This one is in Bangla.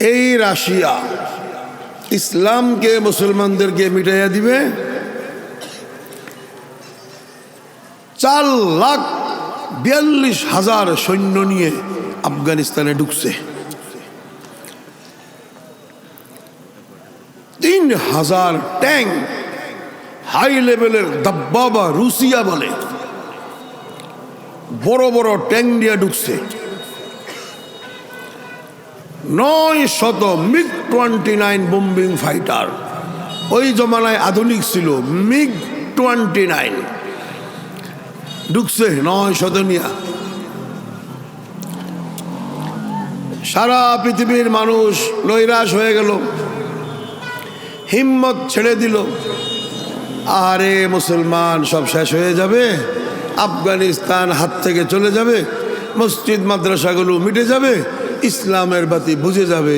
এই রাশিয়া, ইসলামকে মুসলমানদেরকে মিটাইয়া দিবে। চার লাখ বিয়াল্লিশ হাজার সৈন্য নিয়ে আফগানিস্তানে ঢুকছে। তিন হাজার ট্যাঙ্ক হাই লেভেলের দাব্বাবা রুসিয়া বলে। বড় বড় ট্যাঙ্ক দিয়ে ঢুকছে। নয় শত MiG twenty nine bombing fighter. ওই জমানায় আধুনিক ছিল মিগ টোয়েন্টি নাইন। ঢুকছে নয় শত নিয়া সারা পৃথিবীর মানুষ নৈরাশ হয়ে গেল। হিম্মত ছেড়ে দিল। আরে মুসলমান, সব শেষ হয়ে যাবে। আফগানিস্তান হাত থেকে চলে যাবে। মসজিদ, মাদ্রাসাগুলো মিটে যাবে। ইসলামের বাতি বুঝে যাবে।